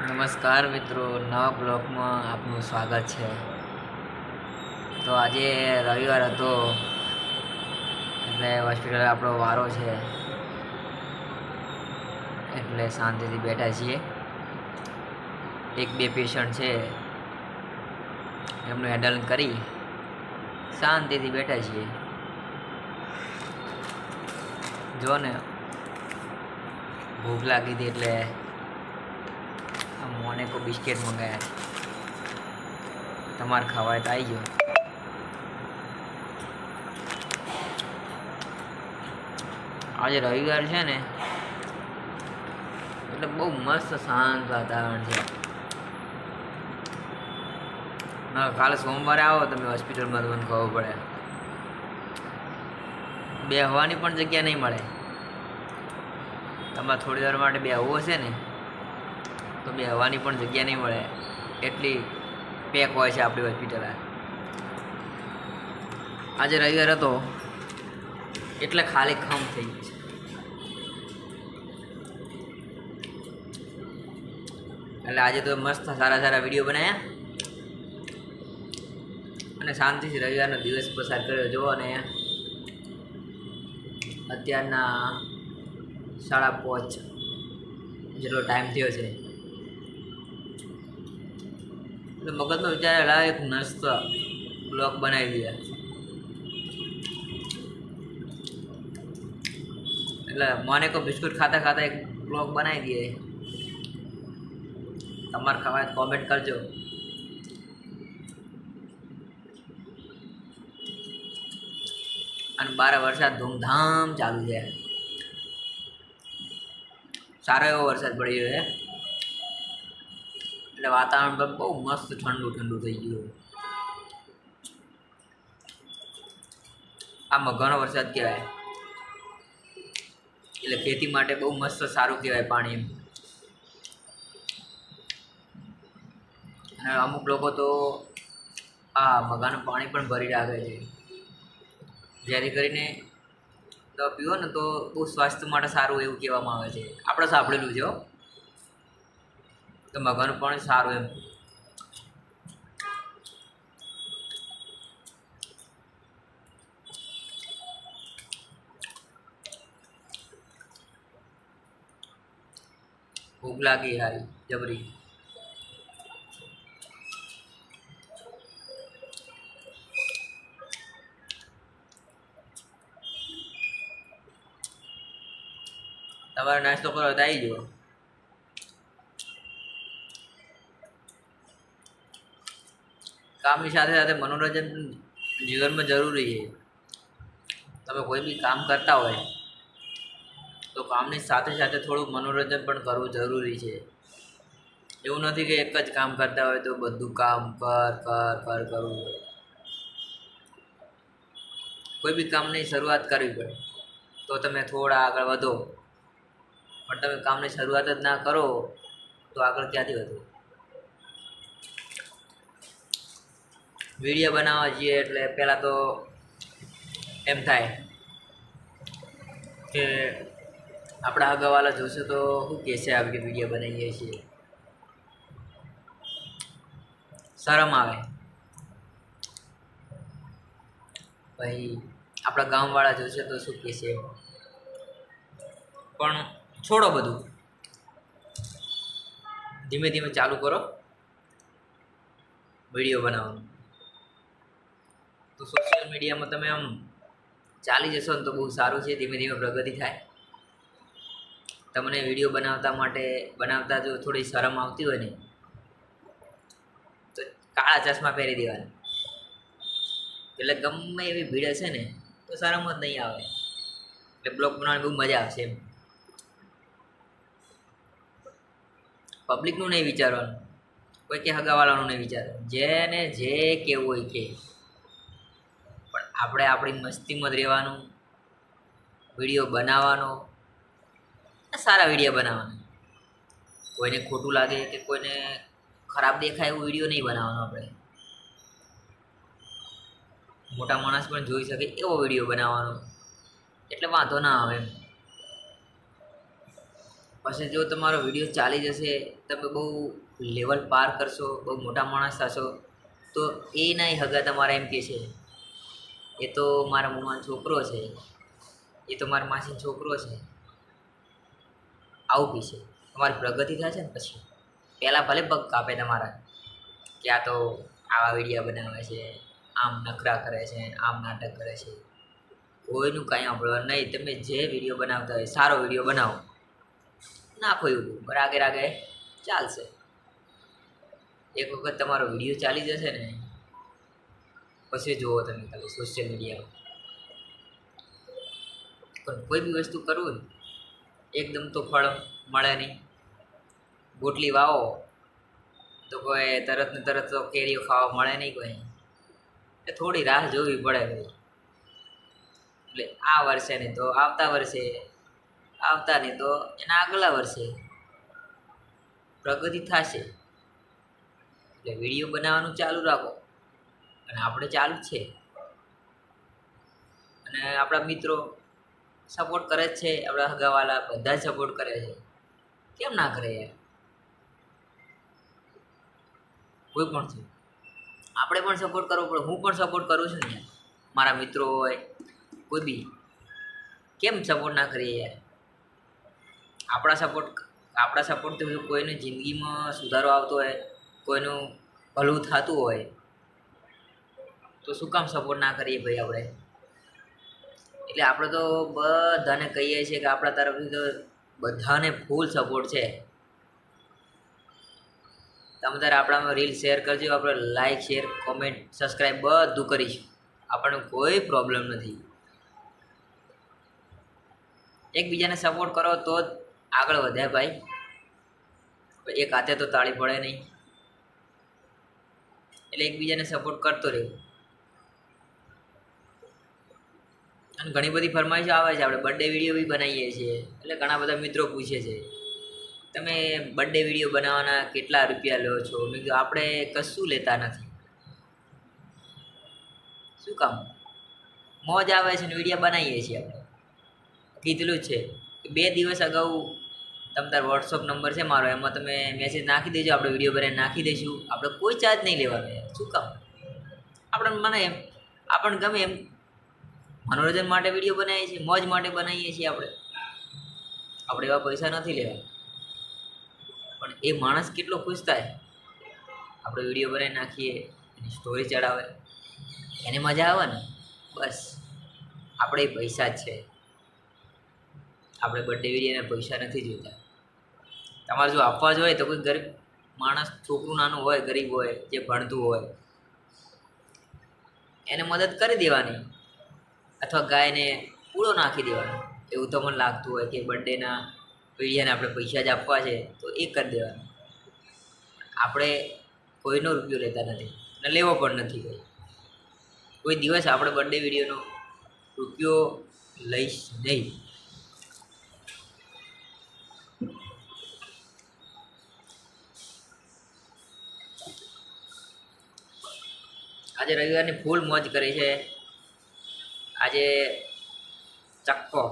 નમસ્કાર મિત્રો, નવા બ્લોગમાં આપનું સ્વાગત છે. તો આજે રવિવાર હતો, એટલે હોસ્પિટલ આપણો વારો છે. એટલે શાંતિથી બેઠા છીએ. એક બે પેશન્ટ છે, એમનું હેન્ડલ કરી શાંતિથી બેઠા છીએ. જો ને, ભૂખ લાગી હતી એટલે મોને કો બિસ્કિટ મંગાયા. તમારે ખાવાય તો આવી ગયો. આજે રવિવાર છે ને, એટલે બહુ મસ્ત શાંત વાતાવરણ છે. કાલે સોમવારે આવો, તમે હોસ્પિટલમાં તમને ખબર પડે. બે હોવાની પણ જગ્યા નહીં મળે. તમારે થોડી વાર માટે બે હવો હશે ને. તો બેહવાની પણ જગ્યા નહીં મળે. એટલી પેક હોય છે આપણી હોસ્પિટલ આજે રવિવાર હતો, એટલે ખાલી ખમ થઈ છે. એટલે આજે તો મસ્ત સારા સારા વીડિયો બનાવ્યા અને શાંતિથી રવિવારનો દિવસ પસાર કર્યો. જુઓ અને અત્યારના સાડા પાંચ જેટલો ટાઈમ થયો છે. એટલે મગજમાં વિચાર લાવે એક મસ્ત બ્લોક બનાવી દે એટલે મને કોઈ બિસ્કુટ ખાતા ખાતા એક બ્લોક બનાવી દે તમારે ખાવા કોમેન્ટ કરજો. અને બારે વરસાદ ધૂમધામ ચાલુ છે. સારો એવો વરસાદ પડી રહ્યો છે. એટલે વાતાવરણ પણ બહુ મસ્ત ઠંડુ ઠંડુ થઈ ગયું આ ઘણો વરસાદ કહેવાય. એટલે ખેતી માટે બહુ મસ્ત સારું કહેવાય પાણી અને અમુક લોકો તો આ મઘાનું પાણી પણ ભરી રાખે છે. જેથી કરીને તો પીવો ને તો બહુ સ્વાસ્થ્ય માટે સારું એવું કહેવામાં આવે છે. આપણે સાંભળેલું છે હો. મગન પણ સારું એમ ભૂખ લાગી હારી, જબરી તમારે નાસ્તો કરો તો આવી જાઓ કામની સાથે સાથે મનોરંજન જીવનમાં જરૂરી છે. તમે કોઈ બી કામ કરતા હોય, તો કામની સાથે સાથે થોડું મનોરંજન પણ કરવું જરૂરી છે. એવું નથી કે એક જ કામ કરતા હોય તો બધું કામ કર કર કર કરવું કોઈ બી કામની શરૂઆત કરવી પડે, તો તમે થોડા આગળ વધો. પણ તમે કામની શરૂઆત જ ના કરો, તો આગળ ક્યાંથી વધો? વીડિયો બનાવવા જઈએ એટલે પહેલાં તો એમ થાય કે આપણા આગળવાળા જોશે તો શું કહેશે આપણે વીડિયો બનાવીએ છીએ? શરમ આવે. પછી આપણા ગામવાળા જોશે તો શું કહેશે? પણ છોડો બધું. ધીમે ધીમે ચાલુ કરો. વીડિયો બનાવવાનું. તો સોશિયલ મીડિયામાં તમે આમ ચાલી જશો ને તો બહુ સારું છે, ધીમે ધીમે પ્રગતિ થાય. તમને વીડિયો બનાવતા માટે, બનાવતા જો થોડી શરમ આવતી હોય ને, તો કાળા ચશ્મા પહેરી દેવાના. એટલે ગમે એવી ભીડ હશે ને, તો શરમ જ નહીં આવે. એટલે બ્લોગ બનાવવાની બહુ મજા આવશે એમ. પબ્લિકનું નહીં વિચારવાનું. કોઈ કે હગાવાળાનું નહીં વિચારવાનું. જેને જે કેવું હોય કે. આપણે આપણી મસ્તીમાં રહેવાનું વીડિયો બનાવવાનો, સારા વીડિયો બનાવવાના. કોઈને ખોટું લાગે કે કોઈને ખરાબ દેખાય એવું વીડિયો નહીં બનાવવાનો આપણે. મોટા માણસ પણ જોઈ શકે એવો વીડિયો બનાવવાનો. એટલે વાંધો ના આવે પછી જો તમારો વીડિયો ચાલી જશે, તમે બહુ લેવલ પાર કરશો, બહુ મોટા માણસ થશો, તો એ નહીં હગા તમારા એમ કહે છે. એ તો મારા મમ્માનો છોકરો છે. એ તો મારા માસીનો છોકરો છે. આવું બી છે. તમારી પ્રગતિ છે ને પછી. પહેલાં ભલે પગ કાપે તમારા કે આ તો આવા વિડીયા બનાવે છે, આમ નખરા કરે છે, આમ નાટક કરે છે. કોઈનું કાંઈ સાંભળવા નહીં. તમે જે વીડિયો બનાવતા હોય, સારો વીડિયો બનાવો. નાખો એવું રાગે રાગે ચાલશે. એક વખત તમારો વીડિયો ચાલી જશે ને પછી જુઓ તમે ખાલી સોશિયલ મીડિયામાં પણ કોઈ બી વસ્તુ કરવું એકદમ તો ફળ મળે નહીં. ગોટલી વાવો, તો કોઈ તરત ને તરત તો કેરીઓ ખાવા મળે નહીં કોઈ. એ થોડી રાહ જોવી પડે ભાઈ એટલે આ વર્ષે નહીં તો આવતા વર્ષે, આવતા નહીં તો એના આગલા વર્ષે પ્રગતિ થશે. એટલે વીડિયો બનાવવાનું ચાલુ રાખો. અને આપણે ચાલુ છે. અને આપણા મિત્રો સપોર્ટ કરે જ છે, આપણા હગાવાલા બધા જ સપોર્ટ કરે છે. કેમ ના કરે યાર? કોઈ પણ છે. આપણે પણ સપોર્ટ કરવો પડે, હું પણ સપોર્ટ કરું છું ને. મારા મિત્રો હોય, કોઈ બી. કેમ સપોર્ટ ના કરીએ યાર? આપણા સપોર્ટ આપણા સપોર્ટથી કોઈની જિંદગીમાં સુધારો આવતો હોય, કોઈનું ભલું થતું હોય તો શું કામ સપોર્ટ ના કરીએ ભાઈ આપણે? એટલે આપણે તો બધાને કહીએ છીએ કે આપણા તરફથી તો બધાને ફૂલ સપોર્ટ છે. તમે તારે આપણામાં રીલ શેર કરજો, આપણે લાઈક શેર કોમેન્ટ સબસ્ક્રાઈબ બધું કરીશું. આપણને કોઈ પ્રોબ્લેમ નથી. એકબીજાને સપોર્ટ કરો તો જ આગળ વધે ભાઈ. એક હાથે તો તાળી પડે નહીં. એટલે એકબીજાને સપોર્ટ કરતો રહેવું. અને ઘણી બધી ફરમાઈશો આવે છે, આપણે બર્થડે વીડિયો બી બનાવીએ છીએ. એટલે ઘણા બધા મિત્રો પૂછે છે, તમે બર્થડે વીડિયો બનાવવાના કેટલા રૂપિયા લો છો? મેં કીધું, આપણે કશું લેતા નથી. શું કામ? મોજ આવે છે ને વીડિયો બનાવીએ છીએ આપણે. કીધેલું છે કે બે દિવસ અગાઉ તમ તાર વોટ્સઅપ નંબર છે મારો, એમાં તમે મેસેજ નાખી દેજો, આપણે વીડિયો બનાવીને નાખી દઈશું. આપણે કોઈ ચાર્જ નહીં લેવાનો શું કામ? આપણને મને એમ, આપણને ગમે એમ મનોરંજન માટે વીડિયો બનાવીએ છીએ, મોજ માટે બનાવીએ છીએ આપણે. આપણે એવા પૈસા નથી લેવા. પણ એ માણસ કેટલો ખુશ થાય. આપણે વીડિયો બનાવી નાખીએ, એની સ્ટોરી ચડાવે. એને મજા આવે ને? બસ. આપણે પૈસા જ છે. આપણે બર્થડે વિડીયોને પૈસા નથી જોતા. તમારે જો આપવા જ હોય તો કોઈ ગરીબ માણસ, છોકરું નાનું હોય, ગરીબ હોય, જે ભણતું હોય, એને મદદ કરી દેવાની. અથવા ગાયને પૂળો નાખી દેવાનો. એવું તો મને લાગતું હોય કે બર્થડેના પીડિયાને આપણે પૈસા જ આપવા છે, તો એ કરી દેવાનું. આપણે કોઈનો રૂપિયો લેતા નથી અને લેવો પણ નથી કોઈ. કોઈ દિવસ આપણે બર્થડે વિડીયોનો રૂપિયો લઈશ નહીં. આજે રવિવારની ફૂલ મોજ કરી છે. આજે ચક્કો.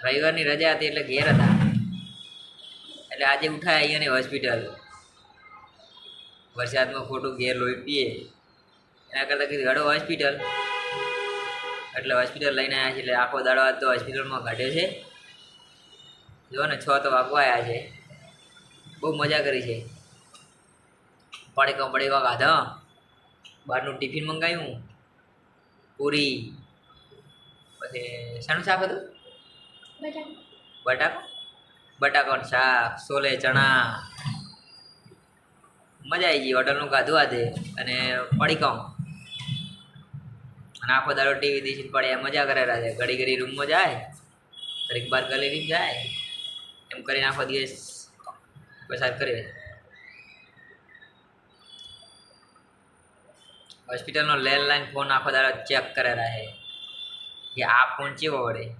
રવિવારની રજા હતી એટલે ઘેર હતા. એટલે આજે ઉઠાય અહીંયાની હોસ્પિટલ વરસાદમાં ખોટું ઘેર લોહી પીએ. એના કરતાં કીધું હેડો હોસ્પિટલ એટલે હોસ્પિટલ લઈને આવ્યા છે, એટલે આખો દાડો તો હોસ્પિટલમાં ઘટ્યો છે. જો ને, છ તો વાગવા આવ્યા છે. બહુ મજા કરી છે. પડીકા પડીકા ખાધા બહારનું ટિફિન મંગાવ્યું. પૂરી. પછી શાનું શાક હતું? બટાકો. બટાકાનું શાક છોલે ચણા. મજા આવી ગઈ હોટલનું ખાધું આજે અને પડીકાઓ અને આખો દાડો ટીવી દેખીને પડ્યા મજા કરે છે ઘડી ઘડી રૂમમાં જાય ઘડીક બાર ગલેરી જાય એમ કરીને આખો દિવસ પસાર કરે હોસ્પિટલનો લેન્ડલાઇન ફોન આખો દાડો ચેક કરે રહે. કે આ ફોન ચેવો વળે?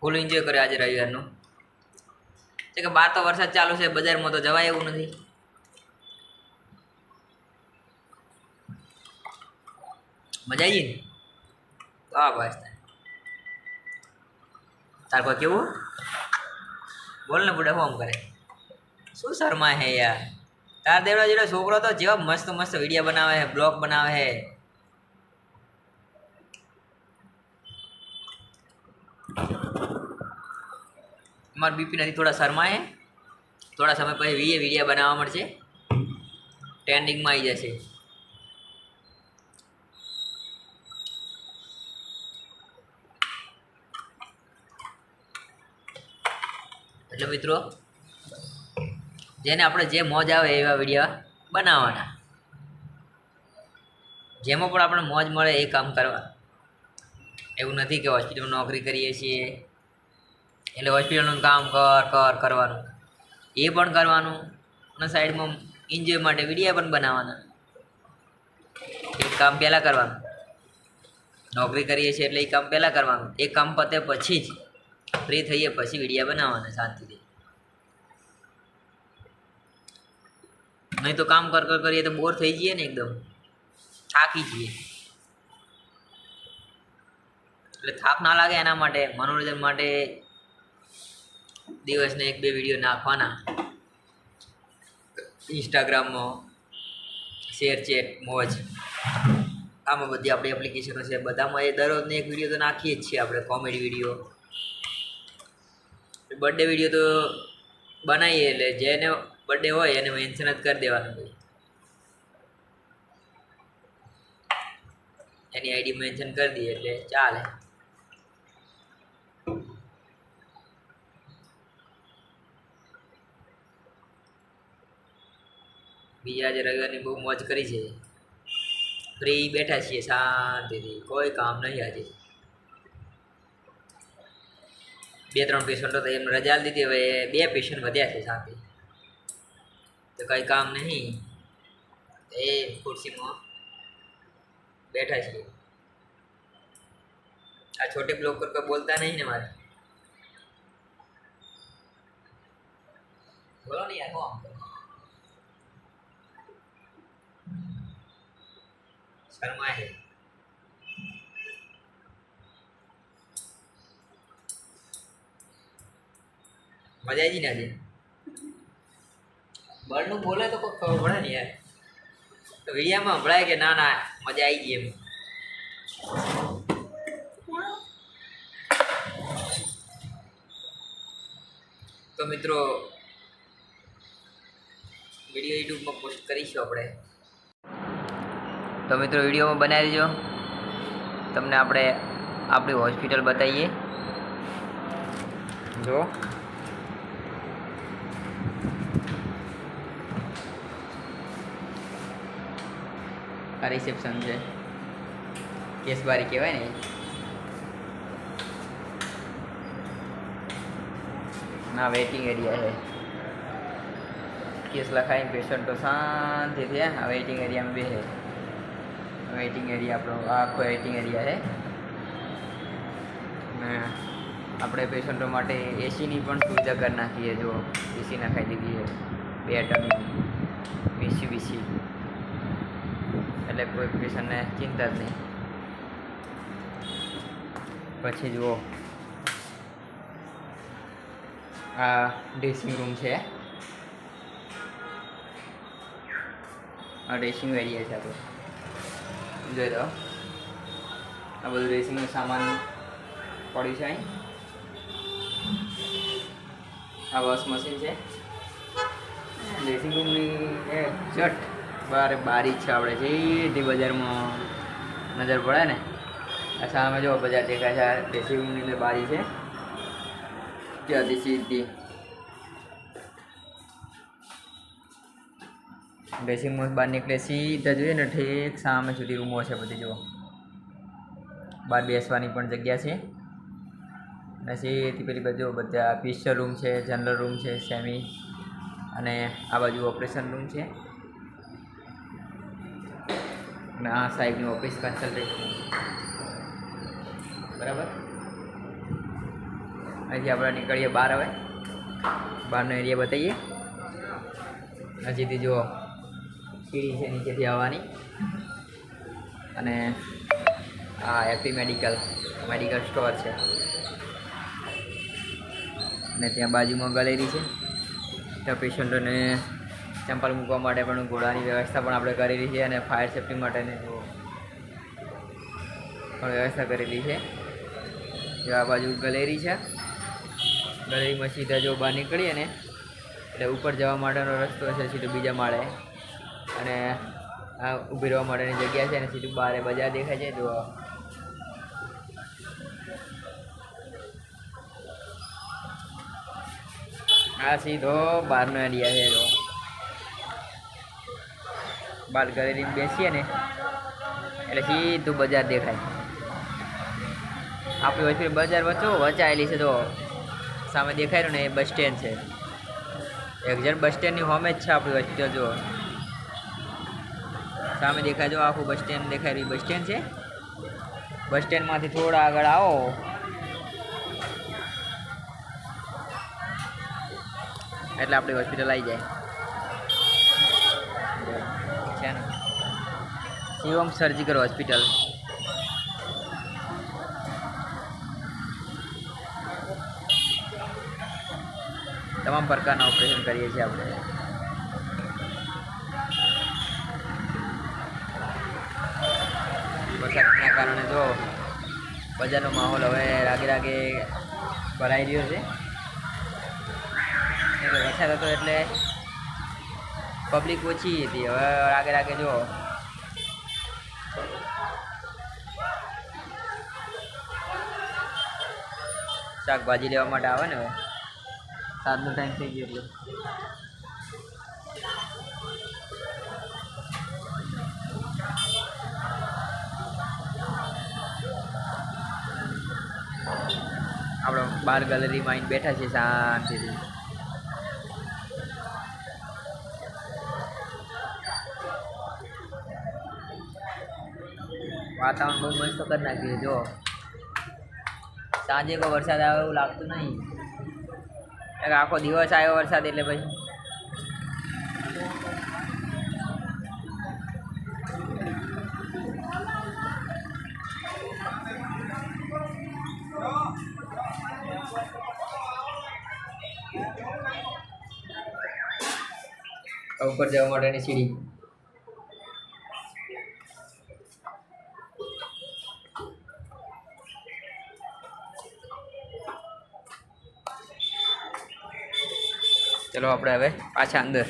ફૂલ એન્જોય કર્યો આજે રવિવારનું. છે કે બહાર તો વરસાદ ચાલુ છે, બજારમાં તો જવાય એવું નથી. મજા આવી ને? વાહ બસ તાર કોઈ કેવું? બોલ ને બુડા ફોર્મ કરે? શું શર્મા હે યાર? તાર દેવડા જેવો છોકરો તો જેવા મસ્ત મસ્ત વીડિયો બનાવે છે બ્લોગ બનાવે છે અમાર બીપી નથી, થોડા શર્માએ થોડા સમય પછી વીએ વીડિયો બનાવવા મળશે. ટ્રેન્ડિંગમાં આવી જશે. એટલે મિત્રો. જેને આપણે જે મોજ આવે એવા વીડિયો બનાવવાના. જેમાં પણ આપણે મોજ મળે એ કામ કરવા. એવું નથી કે હોસ્પિટલમાં નોકરી કરીએ છીએ. એટલે હોસ્પિટલનું કામ કર કર કરવાનું. એ પણ કરવાનું અને સાઈડમાં એન્જોય માટે વિડીયા પણ બનાવવાના. એક કામ પહેલાં કરવાનું. નોકરી કરીએ છીએ એટલે એ કામ પહેલાં કરવાનું. એ કામ પતે પછી જ. ફ્રી થઈએ પછી વીડિયો બનાવવાના શાંતિથી. નહીં તો કામ કર કર, કરીએ તો બોર થઈ જઈએ ને એકદમ. થાકી જઈએ. એટલે થાક ના લાગે એના માટે, મનોરંજન માટે દિવસને એક, બે વીડિયો નાખવાના. ઇન્સ્ટાગ્રામમાં શેર ચેટ મોજ. આમાં બધી આપણી એપ્લિકેશનો છે બધામાં એ દરરોજને એક વીડિયો તો નાખીએ જ છીએ આપણે કોમેડી વીડિયો બર્થડે વીડિયો તો બનાવીએ એટલે જેને બર્થડે હોય એને મેન્શન જ કરી દેવાનું ભાઈ. એની આઈડી મેન્શન કરી દઈએ એટલે ચાલે. બીજા આજે રવિવારની બહુ મોજ કરી છે. ફ્રી બેઠા છીએ, શાંતિથી. કોઈ કામ નહીં આજે. બે ત્રણ પેશન્ટો તો એમને રજા આલી દીધી. હવે બે પેશન્ટ વધ્યા છે સાથે. તો કંઈ કામ નહીં. એ ખુરશીમાં બેઠા છીએ આ છોટે બ્લોક પર કોઈ બોલતા નહીં ને મારે. બોલો ને યાર, હું શર્મા હે મજા આવી ને આજે બળનું બોલે તો કોઈ ખબર પડે ને યાર. તો વિડીયામાં કે ના ના, મજા આવી ગઈ એમ. તો મિત્રો, વીડિયો યુટ્યુબમાં પોસ્ટ કરીશું આપણે. તો મિત્રો, વિડીયોમાં બનાવી દેજો. તમને આપણે આપણી હોસ્પિટલ બતાવીએ. જો. આ રિસેપ્શન છે. કેસબારી કહેવાય ને ના વેઇટિંગ એરિયા છે. કેસ લખાઈને પેશન્ટો શાંતિથી આ વેઇટિંગ એરિયામાં બે છે વેઇટિંગ એરિયા આપણો, આખો વેઇટિંગ એરિયા છે. ને આપણે પેશન્ટો માટે એસીની પણ સુવિધા કરી નાખીએ જો એસી નખાઈ દીધી બે ટનની વીસી વીસી. એટલે કોઈ પેશન્ટને ચિંતા જ નહીં. પછી જુઓ. આ ડ્રેસિંગ રૂમ છે. આ ડ્રેસિંગ એરિયા છે આપણો જોઈ લો. આ બધું ડ્રેસિંગનું સામાન પડ્યું છે અહીં. આ વોશ મશીન છે. ડ્રેસિંગ રૂમની જટ બારે બારી છે આપણે. સીધી બજારમાં નજર પડે ને. આ સામે જો બજાર દેખાય છે, આ ડ્રેસિંગ રૂમની અંદર બારી છે. ત્યાંથી સીધી ડ્રેસિંગમાં બહાર નીકળે. સીધા જોઈએ ને ઠેક સામે સુધી રૂમો છે બધી, જુઓ. બહાર બેસવાની પણ જગ્યા છે. સીધી પેલી બાજુ બધા પીસર રૂમ છે, જનરલ રૂમ છે, સેમી અને આ બાજુ ઓપરેશન રૂમ છે. અને આ સાહેબની ઓફિસ કન્સલ્ટેશન બરાબર? અહીંથી આપણે નીકળીએ બહાર હવે. બહારનો એરિયા બતાવીએ. હજીથી જુઓ સીડી છે નીચેથી આવવાની. અને આ એપી મેડિકલ મેડિકલ સ્ટોર છે. અને ત્યાં બાજુમાં ગલેરી છે. ત્યાં પેશન્ટોને ચંપલ મૂકવા માટે પણ ઘોડાની વ્યવસ્થા પણ આપણે કરેલી છે અને ફાયર સેફ્ટી માટેની પણ વ્યવસ્થા કરેલી છે. જો આ બાજુ ગલેરી છે. ગલેરીમાં સીધા જો બહાર નીકળીએ ને, એટલે ઉપર જવા માટેનો રસ્તો છે સીધો બીજા માળે. અને આ ઊભી રહેવા માટેની જગ્યા છે અને સીધું બહાર બજાર દેખાય છે. જો આ સીધો બહારનો એરિયા છે જો. બાર ગેલેરીમાં બેસીએ ને, એટલે સીધું બજાર દેખાય. આપણી હોસ્પિટલ બજાર વચ્ચો વચાયેલી છે તો સામે દેખાય ને એ બસ સ્ટેન્ડ છે. એક્ઝેક્ટ બસ સ્ટેન્ડની હોમે જ છે આપણી હોસ્પિટલ જો. સામે દેખાય જો આખું બસ સ્ટેન્ડ દેખાય બસ સ્ટેન્ડ છે? બસ સ્ટેન્ડમાંથી થોડા આગળ આવો. એટલે આપણી હોસ્પિટલ આવી જાય. છે ને? શિવમ સર્જિકલ હોસ્પિટલ તમામ પ્રકારના ઓપરેશન કરીએ છીએ આપણે. વરસાદના કારણે જો બજારનો માહોલ હવે રાગે રાગે ભરાઈ રહ્યો છે. એટલે વરસાદ હતો એટલે પબ્લિક ઓછી હતી. હવે આગળ આગળ જો. શાકભાજી લેવા માટે આવે ને હવે? સાતનો ટાઈમ થઈ ગયો એટલે. આપણે બાર ગેલેરીમાં આવીને બેઠા છીએ શાંતિથી. વાતાવરણ બહુ મસ્ત કરી નાખ્યું જો. સાંજે કોઈ વરસાદ આવે એવું લાગતું નહીં. આખો દિવસ આવ્યો વરસાદ એટલે પછી. ઉપર જવા માટેની સીડી. ચલો આપણે હવે પાછા અંદર.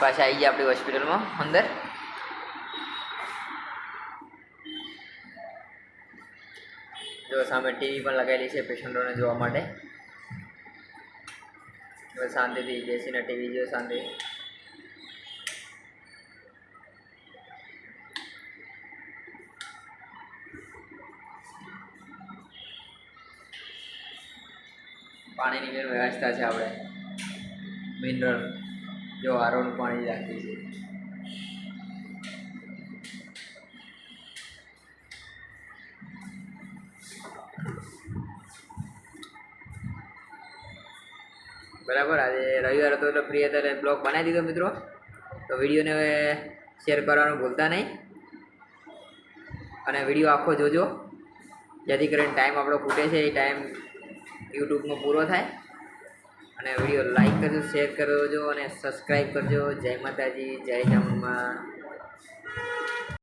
પાછા આવી ગયા આપણી હોસ્પિટલમાં, અંદર. જો સામે ટીવી પણ લગાવેલી છે પેશન્ટોને જોવા માટે. શાંતિથી બેસીને ટીવી જો શાંતિ. પાણીની છે આપણે. મિનરલ. જો આરોનું પાણી રાખીએ છીએ. બરાબર, આજે રવિવાર હતો એટલે ફ્રી હતા એટલે બ્લોગ બનાવી દીધો મિત્રો. તો વિડીયોને શેર કરવાનું ભૂલતા નહીં. અને વીડિયો આખો જોજો. જેથી કરીને ટાઈમ આપણો ખૂટે છે, એ ટાઈમ યુટ્યુબમાં પૂરો થાય. અને વીડિયો લાઈક કરજો શેર કરજો અને સબસ્ક્રાઈબ કરજો. જય માતાજી જય જમવા.